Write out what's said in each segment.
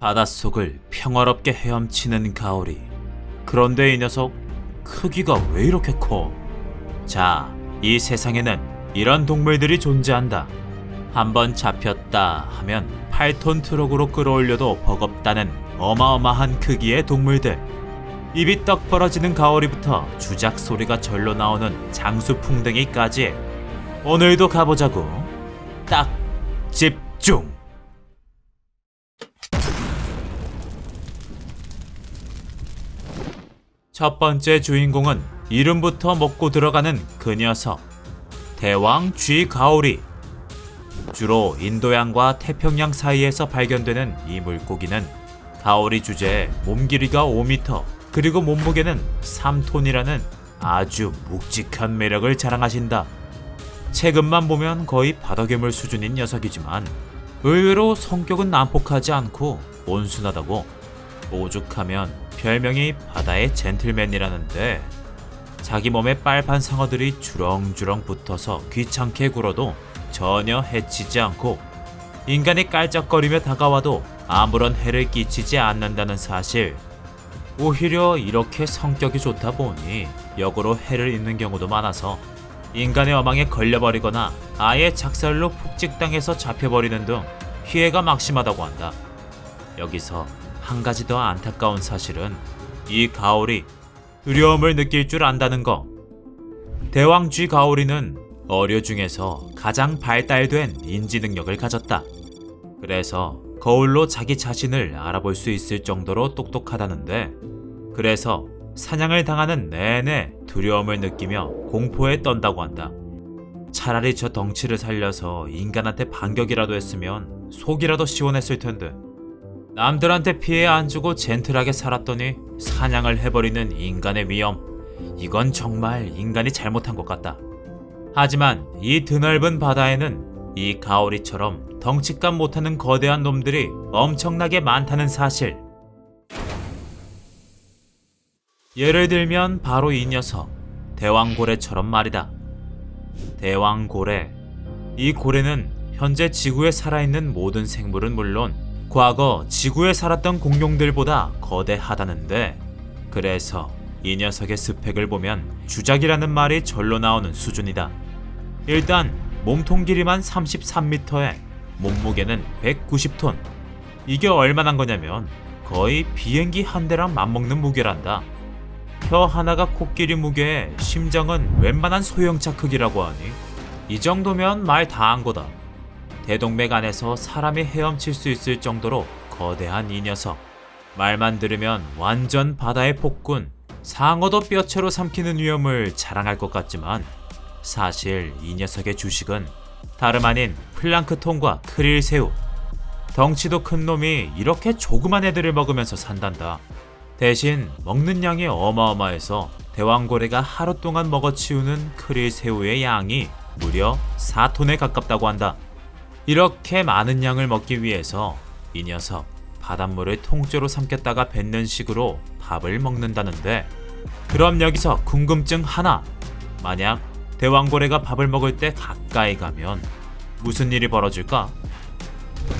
바닷속을 평화롭게 헤엄치는 가오리. 그런데 이 녀석 크기가 왜 이렇게 커? 자, 이 세상에는 이런 동물들이 존재한다. 한번 잡혔다 하면 8톤 트럭으로 끌어올려도 버겁다는 어마어마한 크기의 동물들. 입이 떡 벌어지는 가오리부터 주작 소리가 절로 나오는 장수풍뎅이까지 오늘도 가보자고. 딱 집중. 첫 번째 주인공은 이름부터 먹고 들어가는 그 녀석. 대왕 쥐 가오리. 주로 인도양과 태평양 사이에서 발견되는 이 물고기는 가오리 주제에 몸 길이가 5m, 그리고 몸무게는 3톤이라는 아주 묵직한 매력을 자랑하신다. 체급만 보면 거의 바다괴물 수준인 녀석이지만 의외로 성격은 난폭하지 않고 온순하다고 오죽하면 별명이 바다의 젠틀맨이라는데 자기 몸에 빨판 상어들이 주렁주렁 붙어서 귀찮게 굴어도 전혀 해치지 않고 인간이 깔짝거리며 다가와도 아무런 해를 끼치지 않는다는 사실 오히려 이렇게 성격이 좋다 보니 역으로 해를 입는 경우도 많아서 인간의 어망에 걸려버리거나 아예 작살로 푹직당해서 잡혀버리는 등 피해가 막심하다고 한다. 여기서 한 가지 더 안타까운 사실은 이 가오리 두려움을 느낄 줄 안다는 거. 대왕 쥐 가오리는 어류 중에서 가장 발달된 인지 능력을 가졌다. 그래서 거울로 자기 자신을 알아볼 수 있을 정도로 똑똑하다는데, 그래서 사냥을 당하는 내내 두려움을 느끼며 공포에 떤다고 한다. 차라리 저 덩치를 살려서 인간한테 반격이라도 했으면 속이라도 시원했을 텐데. 남들한테 피해 안 주고 젠틀하게 살았더니 사냥을 해버리는 인간의 위험. 이건 정말 인간이 잘못한 것 같다. 하지만 이 드넓은 바다에는 이 가오리처럼 덩치값 못하는 거대한 놈들이 엄청나게 많다는 사실. 예를 들면 바로 이 녀석, 대왕고래처럼 말이다. 대왕고래. 이 고래는 현재 지구에 살아있는 모든 생물은 물론 과거 지구에 살았던 공룡들보다 거대하다는데 그래서 이 녀석의 스펙을 보면 주작이라는 말이 절로 나오는 수준이다. 일단 몸통 길이만 33m에 몸무게는 190톤. 이게 얼마나 거냐면 거의 비행기 한 대랑 맞먹는 무게란다. 혀 하나가 코끼리 무게에 심장은 웬만한 소형차 크기라고 하니 이 정도면 말 다 한 거다. 대동맥 안에서 사람이 헤엄칠 수 있을 정도로 거대한 이 녀석. 말만 들으면 완전 바다의 폭군, 상어도 뼈채로 삼키는 위험을 자랑할 것 같지만 사실 이 녀석의 주식은 다름 아닌 플랑크톤과 크릴 새우. 덩치도 큰 놈이 이렇게 조그만 애들을 먹으면서 산단다. 대신 먹는 양이 어마어마해서 대왕고래가 하루 동안 먹어치우는 크릴 새우의 양이 무려 4톤에 가깝다고 한다. 이렇게 많은 양을 먹기 위해서 이 녀석 바닷물을 통째로 삼켰다가 뱉는 식으로 밥을 먹는다는데 그럼 여기서 궁금증 하나 만약 대왕고래가 밥을 먹을 때 가까이 가면 무슨 일이 벌어질까?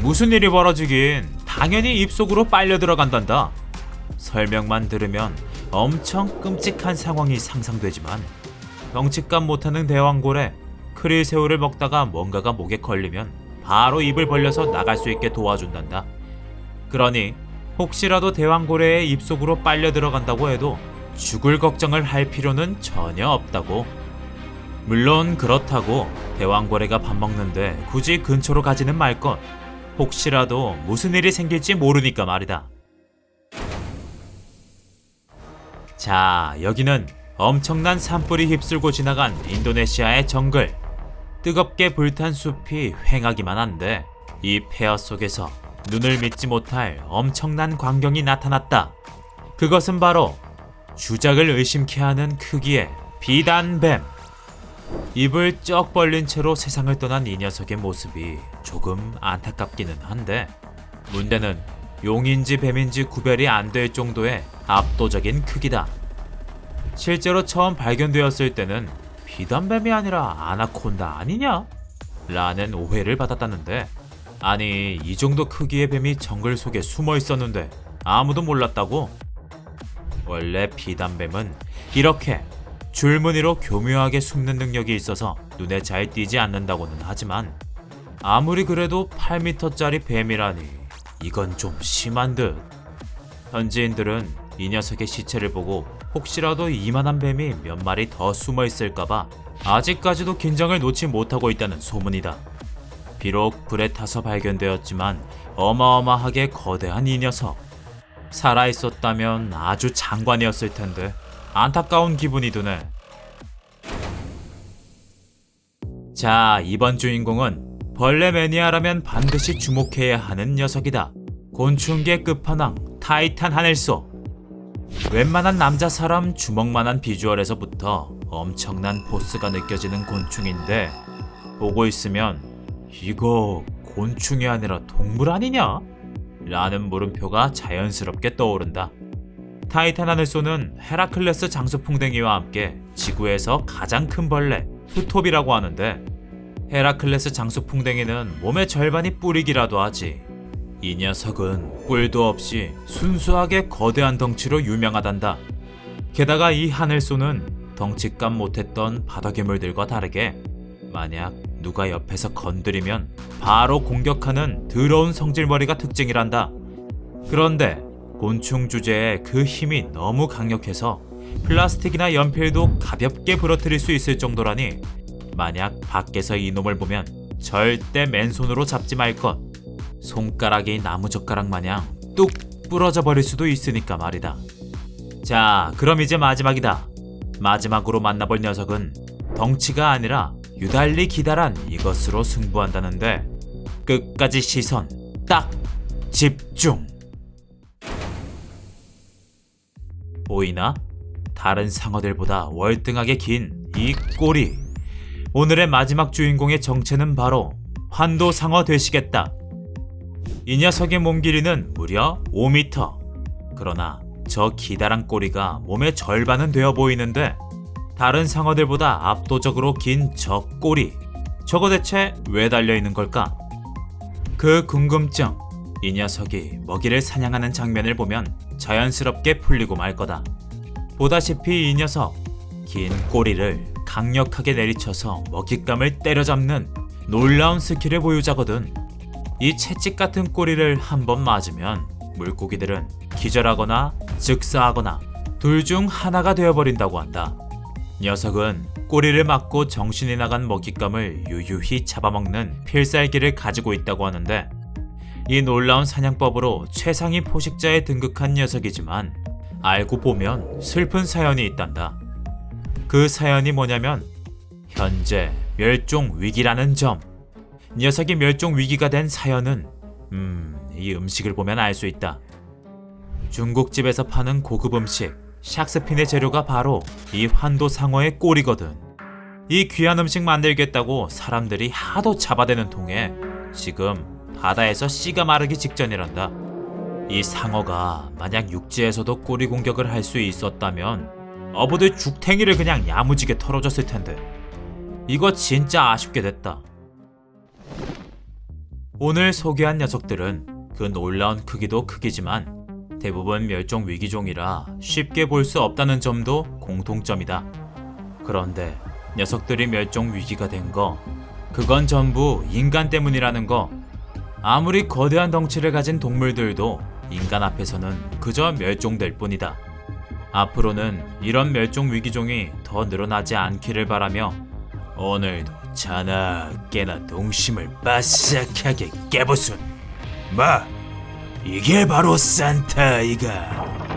무슨 일이 벌어지긴 당연히 입속으로 빨려 들어간단다. 설명만 들으면 엄청 끔찍한 상황이 상상되지만 덩치값 못하는 대왕고래 크릴 새우를 먹다가 뭔가가 목에 걸리면 바로 입을 벌려서 나갈 수 있게 도와준단다. 그러니 혹시라도 대왕고래의 입속으로 빨려 들어간다고 해도 죽을 걱정을 할 필요는 전혀 없다고. 물론 그렇다고 대왕고래가 밥 먹는데 굳이 근처로 가지는 말 것. 혹시라도 무슨 일이 생길지 모르니까 말이다. 자, 여기는 엄청난 산불이 휩쓸고 지나간 인도네시아의 정글. 뜨겁게 불탄 숲이 횡하기만 한데 이 폐허 속에서 눈을 믿지 못할 엄청난 광경이 나타났다. 그것은 바로 주작을 의심케 하는 크기의 비단뱀. 입을 쩍 벌린 채로 세상을 떠난 이 녀석의 모습이 조금 안타깝기는 한데 문제는 용인지 뱀인지 구별이 안 될 정도의 압도적인 크기다. 실제로 처음 발견되었을 때는 비단뱀이 아니라 아나콘다 아니냐? 라는 오해를 받았다는데 아니 이 정도 크기의 뱀이 정글 속에 숨어 있었는데 아무도 몰랐다고? 원래 비단뱀은 이렇게 줄무늬로 교묘하게 숨는 능력이 있어서 눈에 잘 띄지 않는다고는 하지만 아무리 그래도 8m짜리 뱀이라니 이건 좀 심한 듯. 현지인들은 이 녀석의 시체를 보고 혹시라도 이만한 뱀이 몇 마리 더 숨어 있을까봐 아직까지도 긴장을 놓지 못하고 있다는 소문이다. 비록 불에 타서 발견되었지만 어마어마하게 거대한 이 녀석. 살아있었다면 아주 장관이었을 텐데 안타까운 기분이 드네. 자, 이번 주인공은 벌레 매니아라면 반드시 주목해야 하는 녀석이다. 곤충계 끝판왕 타이탄 하늘소. 웬만한 남자 사람 주먹만한 비주얼에서부터 엄청난 포스가 느껴지는 곤충인데 보고 있으면 이거 곤충이 아니라 동물 아니냐? 라는 물음표가 자연스럽게 떠오른다. 타이탄 하늘소는 헤라클레스 장수풍뎅이와 함께 지구에서 가장 큰 벌레 투톱이라고 하는데 헤라클레스 장수풍뎅이는 몸의 절반이 뿌리기라도 하지. 이 녀석은 뿔도 없이 순수하게 거대한 덩치로 유명하단다. 게다가 이 하늘소는 덩치감 못했던 바다 괴물들과 다르게 만약 누가 옆에서 건드리면 바로 공격하는 더러운 성질머리가 특징이란다. 그런데 곤충 주제에 그 힘이 너무 강력해서 플라스틱이나 연필도 가볍게 부러뜨릴 수 있을 정도라니 만약 밖에서 이놈을 보면 절대 맨손으로 잡지 말 것. 손가락이 나무젓가락 마냥 뚝 부러져 버릴 수도 있으니까 말이다. 자, 그럼 이제 마지막이다. 마지막으로 만나볼 녀석은 덩치가 아니라 유달리 기다란 이것으로 승부한다는데 끝까지 시선 딱 집중. 보이나? 다른 상어들보다 월등하게 긴 이 꼬리. 오늘의 마지막 주인공의 정체는 바로 환도 상어 되시겠다. 이 녀석의 몸 길이는 무려 5m. 그러나 저 기다란 꼬리가 몸의 절반은 되어 보이는데 다른 상어들보다 압도적으로 긴 저 꼬리. 저거 대체 왜 달려 있는 걸까? 그 궁금증. 이 녀석이 먹이를 사냥하는 장면을 보면 자연스럽게 풀리고 말 거다. 보다시피 이 녀석 긴 꼬리를 강력하게 내리쳐서 먹잇감을 때려잡는 놀라운 스킬의 보유자거든. 이 채찍 같은 꼬리를 한 번 맞으면 물고기들은 기절하거나 즉사하거나 둘 중 하나가 되어버린다고 한다. 녀석은 꼬리를 맞고 정신이 나간 먹잇감을 유유히 잡아먹는 필살기를 가지고 있다고 하는데 이 놀라운 사냥법으로 최상위 포식자에 등극한 녀석이지만 알고 보면 슬픈 사연이 있단다. 그 사연이 뭐냐면 현재 멸종 위기라는 점. 녀석이 멸종 위기가 된 사연은 음, 이 음식을 보면 알 수 있다. 중국집에서 파는 고급 음식 샥스핀의 재료가 바로 이 환도 상어의 꼬리거든. 이 귀한 음식 만들겠다고 사람들이 하도 잡아대는 통에 지금 바다에서 씨가 마르기 직전이란다. 이 상어가 만약 육지에서도 꼬리 공격을 할 수 있었다면 어부들 죽탱이를 그냥 야무지게 털어줬을 텐데 이거 진짜 아쉽게 됐다. 오늘 소개한 녀석들은 그 놀라운 크기도 크기지만 대부분 멸종 위기종이라 쉽게 볼 수 없다는 점도 공통점이다. 그런데 녀석들이 멸종 위기가 된 거, 그건 전부 인간 때문이라는 거. 아무리 거대한 덩치를 가진 동물들도 인간 앞에서는 그저 멸종될 뿐이다. 앞으로는 이런 멸종 위기종이 더 늘어나지 않기를 바라며 오늘도 자나 깨나 동심을 바싹하게 깨보순. 마, 이게 바로 산타 아이가.